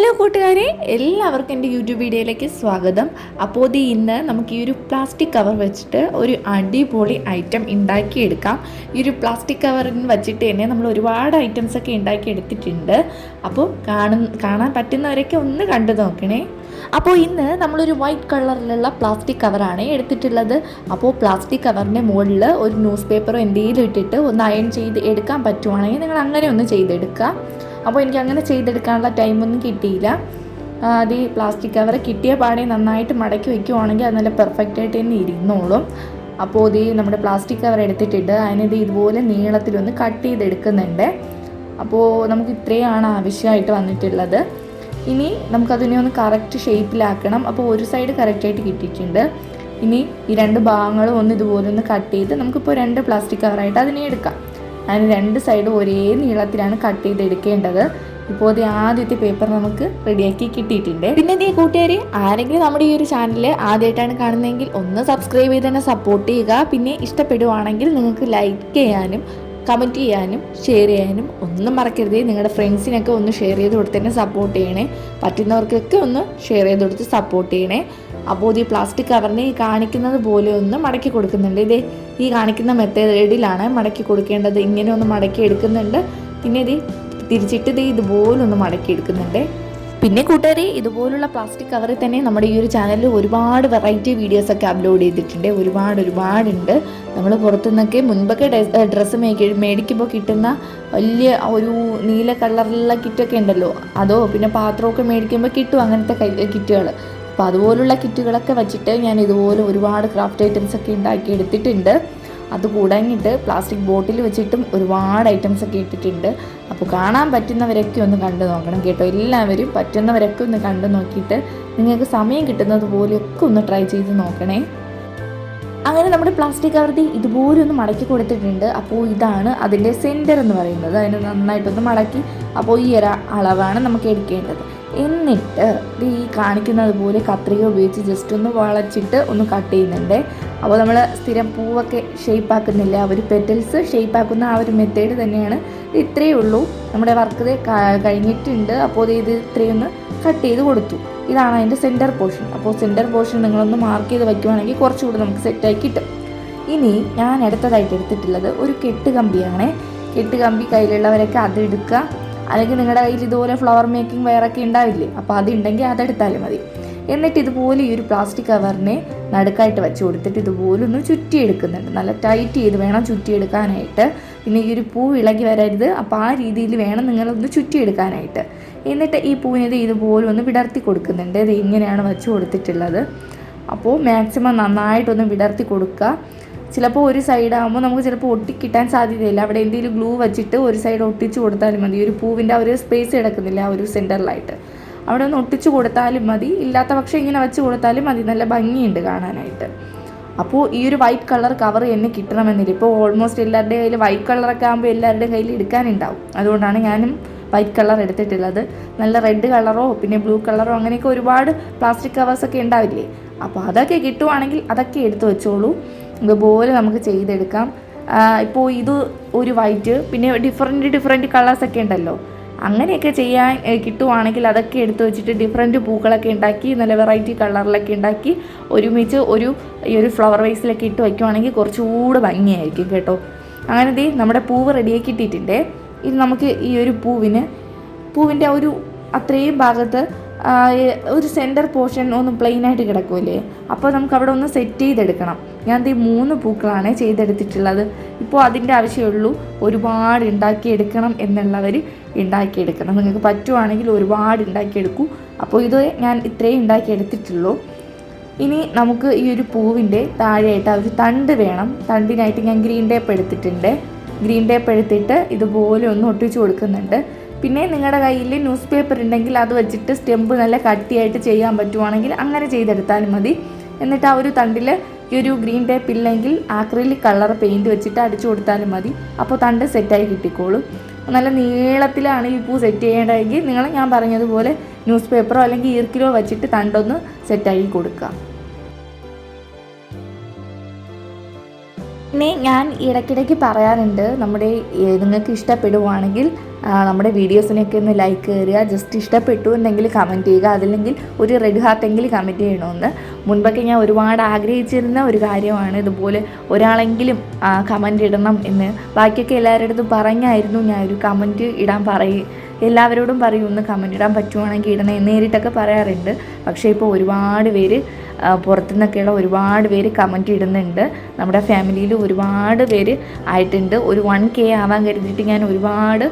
Hello കൂട്ടുകാരെ എല്ലാവർക്കും എന്റെ യൂട്യൂബ് വീഡിയോയിലേക്ക് സ്വാഗതം. അപ്പോൾ ഇത് ഇന്ന് നമുക്ക് ഈ ഒരു പ്ലാസ്റ്റിക് കവർ വെച്ചിട്ട് ഒരു അടിപൊളി ഐറ്റം ഉണ്ടാക്കിയെടുക്കാം. ഈ ഒരു പ്ലാസ്റ്റിക് കവറിന് വെച്ചിട്ട് തന്നെ നമ്മൾ ഒരുപാട് ഐറ്റംസ് ഒക്കെ ഉണ്ടാക്കിയെടുത്തിട്ടുണ്ട്. അപ്പോൾ കാണുന്ന കാണാൻ പറ്റുന്നവരൊക്കെ ഒന്ന് കണ്ടു നോക്കണേ. അപ്പോൾ ഇന്ന് നമ്മളൊരു വൈറ്റ് കളറിലുള്ള പ്ലാസ്റ്റിക് കവറാണ് എടുത്തിട്ടുള്ളത്. അപ്പോൾ പ്ലാസ്റ്റിക് കവറിന്റെ മുകളിൽ ഒരു ന്യൂസ് പേപ്പറോ എന്തെങ്കിലും ഇട്ടിട്ട് ഒന്ന് അയൺ ചെയ്ത് എടുക്കാൻ പറ്റുവാണെങ്കിൽ നിങ്ങൾ അങ്ങനെ ഒന്ന് ചെയ്തെടുക്കുക അപ്പോൾ എനിക്ക് അങ്ങനെ ചെയ്തെടുക്കാനുള്ള ടൈമൊന്നും കിട്ടിയില്ല. അത് ഈ പ്ലാസ്റ്റിക് കവർ കിട്ടിയ പാടെ നന്നായിട്ട് മടക്കി വയ്ക്കുവാണെങ്കിൽ അത് നല്ല പെർഫെക്റ്റ് ആയിട്ട് തന്നെ ഇരുന്നോളും. അപ്പോൾ ഇത് നമ്മുടെ പ്ലാസ്റ്റിക് കവർ എടുത്തിട്ടിട്ട് അതിനിത് ഇതുപോലെ നീളത്തിലൊന്ന് കട്ട് ചെയ്തെടുക്കുന്നുണ്ട്. അപ്പോൾ നമുക്ക് ഇത്രയാണ് ആവശ്യമായിട്ട് വന്നിട്ടുള്ളത്. ഇനി നമുക്കതിനെ ഒന്ന് കറക്റ്റ് ഷേപ്പിലാക്കണം അപ്പോൾ ഒരു സൈഡ് കറക്റ്റായിട്ട് കിട്ടിയിട്ടുണ്ട്. ഇനി ഈ രണ്ട് ഭാഗങ്ങളും ഒന്ന് ഇതുപോലെ ഒന്ന് കട്ട് ചെയ്ത് നമുക്കിപ്പോൾ രണ്ട് പ്ലാസ്റ്റിക് കവറായിട്ട് അതിനെ എടുക്കാം. അതിന് രണ്ട് സൈഡും ഒരേ നീളത്തിലാണ് കട്ട് ചെയ്ത് എടുക്കേണ്ടത്. ഇപ്പോൾ ഇത് ആദ്യത്തെ പേപ്പർ നമുക്ക് റെഡിയാക്കി കിട്ടിയിട്ടുണ്ട്. പിന്നെ നീ കൂട്ടുകാർ ആരെങ്കിലും നമ്മുടെ ഈ ഒരു ചാനൽ ആദ്യമായിട്ടാണ് കാണുന്നതെങ്കിൽ ഒന്ന് സബ്സ്ക്രൈബ് ചെയ്ത് തന്നെ സപ്പോർട്ട് ചെയ്യുക. പിന്നെ ഇഷ്ടപ്പെടുവാണെങ്കിൽ നിങ്ങൾക്ക് ലൈക്ക് ചെയ്യാനും കമന്റ് ചെയ്യാനും ഷെയർ ചെയ്യാനും ഒന്നും മറക്കരുത്. നിങ്ങളുടെ ഫ്രണ്ട്സിനൊക്കെ ഒന്ന് ഷെയർ ചെയ്ത് കൊടുത്ത് തന്നെ സപ്പോർട്ട് ചെയ്യണേ. പറ്റുന്നവർക്കൊക്കെ ഒന്ന് ഷെയർ ചെയ്ത് കൊടുത്ത് സപ്പോർട്ട് ചെയ്യണേ. അപ്പോൾ ഈ പ്ലാസ്റ്റിക് കവറിനെ ഈ കാണിക്കുന്നത് പോലെ ഒന്ന് മടക്കി കൊടുക്കുന്നുണ്ട്. ഇതേ ഈ കാണിക്കുന്ന മെത്തേഡിലാണ് മടക്കി കൊടുക്കേണ്ടത്. ഇങ്ങനെ ഒന്ന് മടക്കി എടുക്കുന്നുണ്ട്. പിന്നെ ഇത് തിരിച്ചിട്ട് ഇത് ഇതുപോലെ ഒന്ന് മടക്കി എടുക്കുന്നുണ്ട്. പിന്നെ കൂട്ടുകാരെ ഇതുപോലുള്ള പ്ലാസ്റ്റിക് കവറിൽ തന്നെ നമ്മുടെ ഈ ഒരു ചാനലിൽ ഒരുപാട് വെറൈറ്റി വീഡിയോസൊക്കെ അപ്ലോഡ് ചെയ്തിട്ടുണ്ട്. ഒരുപാട് ഒരുപാടുണ്ട്. നമ്മൾ പുറത്തുനിന്നൊക്കെ മുൻപൊക്കെ ഡ്രസ്സ് മേടി മേടിക്കുമ്പോൾ കിട്ടുന്ന വലിയ ഒരു നീല കളറിലുള്ള കിറ്റൊക്കെ ഉണ്ടല്ലോ. അതോ പിന്നെ പാത്രമൊക്കെ മേടിക്കുമ്പോൾ കിട്ടും അങ്ങനത്തെ കിറ്റുകൾ അപ്പോൾ അതുപോലുള്ള കിറ്റുകളൊക്കെ വെച്ചിട്ട് ഞാൻ ഇതുപോലെ ഒരുപാട് ക്രാഫ്റ്റ് ഐറ്റംസ് ഒക്കെ ഉണ്ടാക്കി എടുത്തിട്ടുണ്ട്. അത് കൂടാഞ്ഞിട്ട് പ്ലാസ്റ്റിക് ബോട്ടിൽ വെച്ചിട്ടും ഒരുപാട് ഐറ്റംസ് ഒക്കെ ഇട്ടിട്ടുണ്ട്. അപ്പോൾ കാണാൻ പറ്റുന്നവരൊക്കെ ഒന്ന് കണ്ടു നോക്കണം കേട്ടോ. എല്ലാവരും പറ്റുന്നവരൊക്കെ ഒന്ന് കണ്ടു നോക്കിയിട്ട് നിങ്ങൾക്ക് സമയം കിട്ടുന്നത് പോലെയൊക്കെ ഒന്ന് ട്രൈ ചെയ്ത് നോക്കണേ. അങ്ങനെ നമ്മുടെ പ്ലാസ്റ്റിക് കവർത്തി ഇതുപോലെ ഒന്ന് മടക്കി കൊടുത്തിട്ടുണ്ട്. അപ്പോൾ ഇതാണ് അതിന്റെ സെന്റർ എന്ന് പറയുന്നത്. അതിന് നന്നായിട്ടൊന്ന് മടക്കി അപ്പോൾ ഈ ഒരു അളവാണ് നമുക്ക് എടുക്കേണ്ടത്. എന്നിട്ട് ഈ കാണിക്കുന്നത് പോലെ കത്രിക ഉപയോഗിച്ച് ജസ്റ്റ് ഒന്ന് വളച്ചിട്ട് ഒന്ന് കട്ട് ചെയ്യുന്നുണ്ട്. അപ്പോൾ നമ്മൾ സ്ഥിരം പൂവൊക്കെ ഷേപ്പ് ആക്കുന്നില്ല? ഒരു പെറ്റൽസ് ഷേപ്പ് ആക്കുന്ന ആ ഒരു മെത്തേഡ് തന്നെയാണ്. ഇത് ഇത്രയേ ഉള്ളൂ. നമ്മുടെ വർക്ക് കഴിഞ്ഞിട്ടുണ്ട്. അപ്പോൾ ഇത് ഇത് ഇത്രയൊന്ന് കട്ട് ചെയ്ത് കൊടുത്തു. ഇതാണ് അതിന്റെ സെന്റർ പോർഷൻ അപ്പോൾ സെന്റർ പോർഷൻ നിങ്ങളൊന്ന് മാർക്ക് ചെയ്ത് വയ്ക്കുവാണെങ്കിൽ കുറച്ചുകൂടി നമുക്ക് സെറ്റായി കിട്ടും. ഇനി ഞാൻ അടുത്തതായിട്ട് എടുത്തിട്ടുള്ളത് ഒരു കെട്ട് കമ്പിയാണ് കെട്ട് കമ്പി കയ്യിലുള്ളവരൊക്കെ അത് എടുക്കുക. അല്ലെങ്കിൽ നിങ്ങളുടെ കയ്യിൽ ഇതുപോലെ ഫ്ലവർ മേക്കിംഗ് വയറൊക്കെ ഉണ്ടാവില്ലേ? അപ്പോൾ അതുണ്ടെങ്കിൽ അതെടുത്താലും മതി. എന്നിട്ട് ഇതുപോലെ ഈ ഒരു പ്ലാസ്റ്റിക് കവറിനെ നടുക്കായിട്ട് വെച്ച് കൊടുത്തിട്ട് ഇതുപോലെ ഒന്ന് ചുറ്റിയെടുക്കുന്നുണ്ട്. നല്ല ടൈറ്റ് ചെയ്ത് വേണം ചുറ്റിയെടുക്കാനായിട്ട്. പിന്നെ ഈ ഒരു പൂ ഇളകി വരരുത്. അപ്പോൾ ആ രീതിയിൽ വേണം നിങ്ങളൊന്ന് ചുറ്റിയെടുക്കാനായിട്ട്. എന്നിട്ട് ഈ പൂവിനെ ഇതുപോലെ ഒന്ന് വിടർത്തി കൊടുക്കുന്നുണ്ട്. ഇത് ഇങ്ങനെയാണ് വെച്ച് കൊടുത്തിട്ടുള്ളത്. അപ്പോൾ മാക്സിമം നന്നായിട്ടൊന്ന് വിടർത്തി കൊടുക്കുക. ചിലപ്പോൾ ഒരു സൈഡ് ആകുമ്പോൾ നമുക്ക് ചിലപ്പോൾ ഒട്ടിക്കിട്ടാൻ സാധ്യതയില്ല. അവിടെ എന്തെങ്കിലും ഗ്ലൂ വെച്ചിട്ട് ഒരു സൈഡ് ഒട്ടിച്ച് കൊടുത്താലും മതി. ഒരു പൂവിന്റെ ആ ഒരു സ്പേസ് കിടക്കുന്നില്ല ആ ഒരു സെന്ററിലായിട്ട് അവിടെ ഒന്ന് ഒട്ടിച്ച് കൊടുത്താലും മതി. ഇല്ലാത്ത പക്ഷേ ഇങ്ങനെ വെച്ച് കൊടുത്താലും മതി. നല്ല ഭംഗിയുണ്ട് കാണാനായിട്ട്. അപ്പോൾ ഈ ഒരു വൈറ്റ് കളർ കവർ തന്നെ കിട്ടണമെന്നില്ല. ഇപ്പോൾ ഓൾമോസ്റ്റ് എല്ലാവരുടെ കയ്യിൽ വൈറ്റ് കളറൊക്കെ ആകുമ്പോൾ എല്ലാവരുടെയും കയ്യിൽ എടുക്കാനുണ്ടാവും. അതുകൊണ്ടാണ് ഞാനും വൈറ്റ് കളർ എടുത്തിട്ടുള്ളത്. നല്ല റെഡ് കളറോ പിന്നെ ബ്ലൂ കളറോ അങ്ങനെയൊക്കെ ഒരുപാട് പ്ലാസ്റ്റിക് കവേഴ്സൊക്കെ ഉണ്ടാവില്ലേ? അപ്പോൾ അതൊക്കെ കിട്ടുവാണെങ്കിൽ അതൊക്കെ എടുത്തു വെച്ചോളൂ. ഇതുപോലെ നമുക്ക് ചെയ്തെടുക്കാം. ഇപ്പോൾ ഇത് ഒരു വൈറ്റ് പിന്നെ ഡിഫറെന്റ് ഡിഫറെന്റ് കളേഴ്സൊക്കെ ഉണ്ടല്ലോ. അങ്ങനെയൊക്കെ ചെയ്യാൻ കിട്ടുവാണെങ്കിൽ അതൊക്കെ എടുത്തു വെച്ചിട്ട് ഡിഫറെന്റ് പൂക്കളൊക്കെ ഉണ്ടാക്കി നല്ല വെറൈറ്റി കളറിലൊക്കെ ഉണ്ടാക്കി ഒരുമിച്ച് ഒരു ഈ ഒരു ഫ്ലവർ വൈസിലൊക്കെ ഇട്ട് വയ്ക്കുവാണെങ്കിൽ കുറച്ചുകൂടെ ഭംഗിയായിരിക്കും കേട്ടോ. അങ്ങനെ ദേ നമ്മുടെ പൂവ് റെഡിയാക്കി ഇട്ടിട്ടുണ്ട് ഇത് നമുക്ക് ഈ ഒരു പൂവിന് പൂവിന്റെ ഒരു അത്രയും ഭാഗത്ത് ഒരു സെന്റർ പോർഷൻ ഒന്ന് പ്ലെയിൻ ആയിട്ട് കിടക്കുമല്ലേ അപ്പോൾ നമുക്ക് അവിടെ ഒന്ന് സെറ്റ് ചെയ്തെടുക്കണം. ഞാൻ ഈ മൂന്ന് പൂക്കളാണ് ചെയ്തെടുത്തിട്ടുള്ളത്. ഇപ്പോൾ അതിന്റെ ആവശ്യമുള്ളൂ. ഒരുപാട് ഉണ്ടാക്കിയെടുക്കണം എന്നുള്ളവർ ഉണ്ടാക്കിയെടുക്കണം. നിങ്ങൾക്ക് പറ്റുവാണെങ്കിൽ ഒരുപാട് ഉണ്ടാക്കിയെടുക്കൂ. അപ്പോൾ ഇത് ഞാൻ ഇത്രയും ഉണ്ടാക്കിയെടുത്തിട്ടുള്ളൂ. ഇനി നമുക്ക് ഈ ഒരു പൂവിന്റെ താഴെയായിട്ട് ഒരു തണ്ട് വേണം. തണ്ടിനായിട്ട് ഞാൻ ഗ്രീൻ ടേപ്പ് എടുത്തിട്ടുണ്ട്. ഗ്രീൻ ടേപ്പ് എടുത്തിട്ട് ഇതുപോലെ ഒന്ന് ഒട്ടിച്ചു കൊടുക്കുന്നുണ്ട്. പിന്നെ നിങ്ങളുടെ കയ്യിൽ ന്യൂസ് പേപ്പർ ഉണ്ടെങ്കിൽ അത് വെച്ചിട്ട് സ്റ്റെമ്പ് നല്ല കട്ടിയായിട്ട് ചെയ്യാൻ പറ്റുവാണെങ്കിൽ അങ്ങനെ ചെയ്തെടുത്താലും മതി. എന്നിട്ട് ആ ഒരു തണ്ടിൽ ഈ ഒരു ഗ്രീൻ ടേപ്പ് ഇല്ലെങ്കിൽ ആക്രിലിക് കളർ പെയിന്റ് വെച്ചിട്ട് അടിച്ചു കൊടുത്താലും മതി. അപ്പോൾ തണ്ട് സെറ്റായി കിട്ടിക്കോളും. നല്ല നീളത്തിലാണ് ഈ പൂ സെറ്റ് ചെയ്യേണ്ടതെങ്കിൽ നിങ്ങൾ ഞാൻ പറഞ്ഞതുപോലെ ന്യൂസ് പേപ്പറോ അല്ലെങ്കിൽ ഈർക്കിലോ വെച്ചിട്ട് തണ്ടൊന്ന് സെറ്റാക്കി കൊടുക്കുക പിന്നെ ഞാൻ ഇടയ്ക്കിടയ്ക്ക് പറയാറുണ്ട് നമ്മുടെ നിങ്ങൾക്ക് ഇഷ്ടപ്പെടുവാണെങ്കിൽ നമ്മുടെ വീഡിയോസിനൊക്കെ ഒന്ന് ലൈക്ക് കയറുക ജസ്റ്റ് ഇഷ്ടപ്പെട്ടു എന്നെങ്കിൽ കമന്റ് ചെയ്യുക. അതില്ലെങ്കിൽ ഒരു റെഡ് ഹാർട്ട് ഹാർട്ടെങ്കിൽ കമന്റ് ചെയ്യണമെന്ന്. മുൻപൊക്കെ ഞാൻ ഒരുപാട് ആഗ്രഹിച്ചിരുന്ന ഒരു കാര്യമാണ്. ഇതുപോലെ ഒരാളെങ്കിലും കമന്റ് ഇടണം എന്ന്. ബാക്കിയൊക്കെ എല്ലാവരുടെ അടുത്തും പറഞ്ഞായിരുന്നു. ഞാൻ ഒരു കമന്റ് ഇടാൻ പറയും എല്ലാവരോടും പറയും ഒന്ന് കമന്റ് ഇടാൻ പറ്റുവാണെങ്കിൽ ഇടണേ നേരിട്ടൊക്കെ പറയാറുണ്ട്. പക്ഷേ ഇപ്പോൾ ഒരുപാട് പേര് പുറത്തുനിന്നൊക്കെയുള്ള ഒരുപാട് പേര് കമന്റ് ഇടുന്നുണ്ട്. നമ്മുടെ ഫാമിലിയിൽ ഒരുപാട് പേര് ആയിട്ടുണ്ട്. ഒരു വൺ കെ ആവാൻ കരുതിയിട്ട് ഞാൻ ഒരുപാട്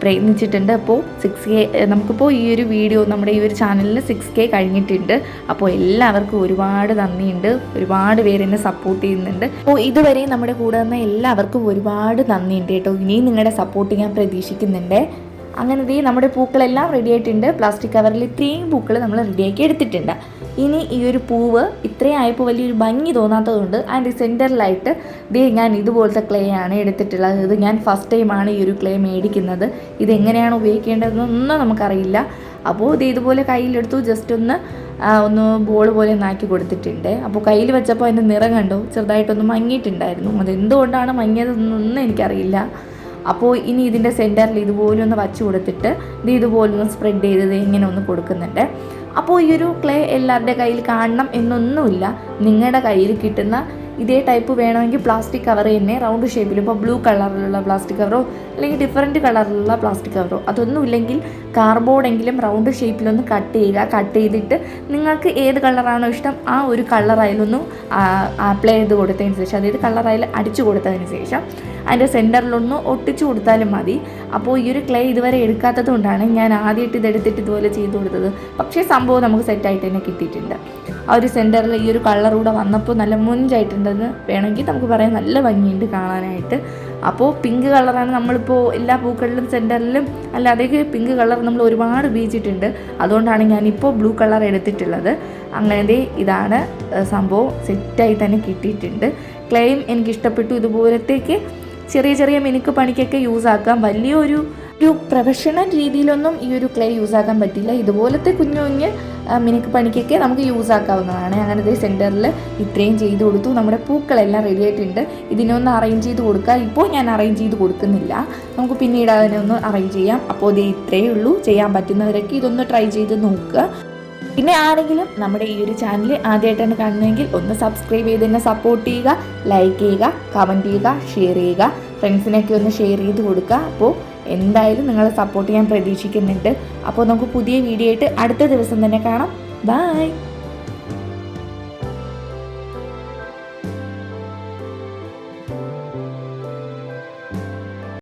പ്രയത്നിച്ചിട്ടുണ്ട്. അപ്പോൾ സിക്സ് കെ നമുക്കിപ്പോൾ ഈ ഒരു വീഡിയോ നമ്മുടെ ഈ ഒരു ചാനലിൽ സിക്സ് കെ കഴിഞ്ഞിട്ടുണ്ട്. അപ്പോൾ എല്ലാവർക്കും ഒരുപാട് നന്ദിയുണ്ട്. ഒരുപാട് പേര് എന്നെ സപ്പോർട്ട് ചെയ്യുന്നുണ്ട്. അപ്പോൾ ഇതുവരെ നമ്മുടെ കൂടെ വന്ന എല്ലാവർക്കും ഒരുപാട് നന്ദിയുണ്ട് കേട്ടോ. ഇനിയും നിങ്ങളുടെ സപ്പോർട്ട് ഞാൻ പ്രതീക്ഷിക്കുന്നുണ്ട്. അങ്ങനെ നമ്മുടെ പൂക്കളെല്ലാം റെഡി ആയിട്ടുണ്ട്. പ്ലാസ്റ്റിക് കവറിൽ ഇത്രയും പൂക്കൾ നമ്മൾ റെഡിയാക്കി എടുത്തിട്ടുണ്ട്. ഇനി ഈ ഒരു പൂവ് ഇത്രയും ആയപ്പോൾ വലിയൊരു ഭംഗി തോന്നാത്തതുകൊണ്ട് അതിന്റെ സെന്ററിലായിട്ട് ദേ ഞാൻ ഇതുപോലത്തെ ക്ലേ ആണ് എടുത്തിട്ടുള്ളത്. ഇത് ഞാൻ ഫസ്റ്റ് ടൈമാണ് ഈ ഒരു ക്ലേ മേടിക്കുന്നത്. ഇതെങ്ങനെയാണ് ഉപയോഗിക്കേണ്ടതെന്നൊന്നും നമുക്കറിയില്ല. അപ്പോൾ ഇത് ഇതുപോലെ കയ്യിലെടുത്തു. ജസ്റ്റ് ഒന്ന് ഒന്ന് ബോൾ പോലെ ഒന്ന് ആക്കി കൊടുത്തിട്ടുണ്ട്. അപ്പോൾ കയ്യിൽ വെച്ചപ്പോൾ അതിന്റെ നിറം കണ്ടു. ചെറുതായിട്ടൊന്ന് മങ്ങിയിട്ടുണ്ടായിരുന്നു. അതെന്തുകൊണ്ടാണ് മങ്ങിയതെന്നൊന്നും എനിക്കറിയില്ല. അപ്പോൾ ഇനി ഇതിന്റെ സെന്ററിൽ ഇതുപോലെ ഒന്ന് വച്ച് കൊടുത്തിട്ട് ഇത് ഇതുപോലെ ഒന്ന് സ്പ്രെഡ് ചെയ്തത് ഇങ്ങനെ ഒന്ന് കൊടുക്കുന്നുണ്ട്. അപ്പോൾ ഈ ഒരു ക്ലേ എല്ലാവരുടെ കയ്യിൽ കാണണം എന്നൊന്നുമില്ല. നിങ്ങളുടെ കയ്യിൽ കിട്ടുന്ന ഇതേ ടൈപ്പ് വേണമെങ്കിൽ പ്ലാസ്റ്റിക് കവർ തന്നെ റൗണ്ട് ഷേപ്പിൽ ഇപ്പോൾ ബ്ലൂ കളറിലുള്ള പ്ലാസ്റ്റിക് കവറോ അല്ലെങ്കിൽ ഡിഫറെന്റ് കളറിലുള്ള പ്ലാസ്റ്റിക് കവറോ അതൊന്നുമില്ലെങ്കിൽ കാർബോർഡെങ്കിലും റൗണ്ട് ഷേപ്പിലൊന്ന് കട്ട് ചെയ്യുക. കട്ട് ചെയ്തിട്ട് നിങ്ങൾക്ക് ഏത് കളറാണോ ഇഷ്ടം ആ ഒരു കളറായാലൊന്ന് അപ്ലൈ ചെയ്ത് കൊടുത്തതിന് ശേഷം അതായത് കളറായാലും അടിച്ചു കൊടുത്തതിന് ശേഷം അതിന്റെ സെന്ററിലൊന്ന് ഒട്ടിച്ചു കൊടുത്താലും മതി. അപ്പോൾ ഈ ഒരു ക്ലേ ഇതുവരെ എടുക്കാത്തത് കൊണ്ടാണ് ഞാൻ ആദ്യമായിട്ട് ഇതെടുത്തിട്ട് ഇതുപോലെ ചെയ്തു കൊടുത്തത്. പക്ഷേ സംഭവം നമുക്ക് സെറ്റായിട്ട് തന്നെ കിട്ടിയിട്ടുണ്ട്. ആ ഒരു സെന്ററിൽ ഈ ഒരു കളർ വന്നപ്പോൾ നല്ല മുഞ്ചായിട്ടുണ്ടെന്ന് വേണമെങ്കിൽ നമുക്ക് പറയാം. നല്ല ഭംഗിയുണ്ട് കാണാനായിട്ട്. അപ്പോൾ പിങ്ക് കളറാണ് നമ്മളിപ്പോൾ എല്ലാ പൂക്കളിലും സെന്ററിലും അല്ലാതെ പിങ്ക് കളർ നമ്മൾ ഒരുപാട് ഉപയോഗിച്ചിട്ടുണ്ട്. അതുകൊണ്ടാണ് ഞാനിപ്പോൾ ബ്ലൂ കളർ എടുത്തിട്ടുള്ളത്. അങ്ങനെ ഇതാണ് സംഭവം സെറ്റായി തന്നെ കിട്ടിയിട്ടുണ്ട്. ക്ലെയിം എനിക്ക് ഇഷ്ടപ്പെട്ടു ഇതുപോലത്തേക്ക് ചെറിയ ചെറിയ മിനുക്ക് പണിക്കൊക്കെ യൂസ് ആക്കാം. വലിയൊരു ഒരു പ്രൊഫഷണൽ രീതിയിലൊന്നും ഈ ഒരു ക്ലേ യൂസ് ആക്കാൻ പറ്റില്ല. ഇതുപോലത്തെ കുഞ്ഞു കുഞ്ഞ് മിനുക്ക് പണിക്കൊക്കെ നമുക്ക് യൂസ് ആക്കാവുന്നതാണ്. അങ്ങനെ ഇതേ സെന്ററിൽ ഇത്രയും ചെയ്ത് കൊടുത്തു. നമ്മുടെ പൂക്കളെല്ലാം റെഡി ആയിട്ടുണ്ട്. ഇതിനൊന്ന് അറേഞ്ച് ചെയ്ത് കൊടുക്കുക ഇപ്പോൾ ഞാൻ അറേഞ്ച് ചെയ്ത് കൊടുക്കുന്നില്ല. നമുക്ക് പിന്നീട് അതിനൊന്ന് അറേഞ്ച് ചെയ്യാം. അപ്പോൾ ഇത് ഇത്രയേ ഉള്ളൂ. ചെയ്യാൻ പറ്റുന്നവരൊക്കെ ഇതൊന്ന് ട്രൈ ചെയ്ത് നോക്കുക. പിന്നെ ആരെങ്കിലും നമ്മുടെ ഈ ഒരു ചാനൽ ആദ്യമായിട്ടാണ് കാണുന്നതെങ്കിൽ ഒന്ന് സബ്സ്ക്രൈബ് ചെയ്ത് തന്നെ സപ്പോർട്ട് ചെയ്യുക ലൈക്ക് ചെയ്യുക കമന്റ് ചെയ്യുക ഷെയർ ചെയ്യുക ഫ്രണ്ട്സിനൊക്കെ ഒന്ന് ഷെയർ ചെയ്ത് കൊടുക്കുക. അപ്പോൾ എന്തായാലും നിങ്ങളെ സപ്പോർട്ട് ചെയ്യാൻ പ്രതീക്ഷിക്കുന്നുണ്ട്. അപ്പോൾ നമുക്ക് പുതിയ വീഡിയോ ആയിട്ട് അടുത്ത ദിവസം തന്നെ കാണാം. ബൈ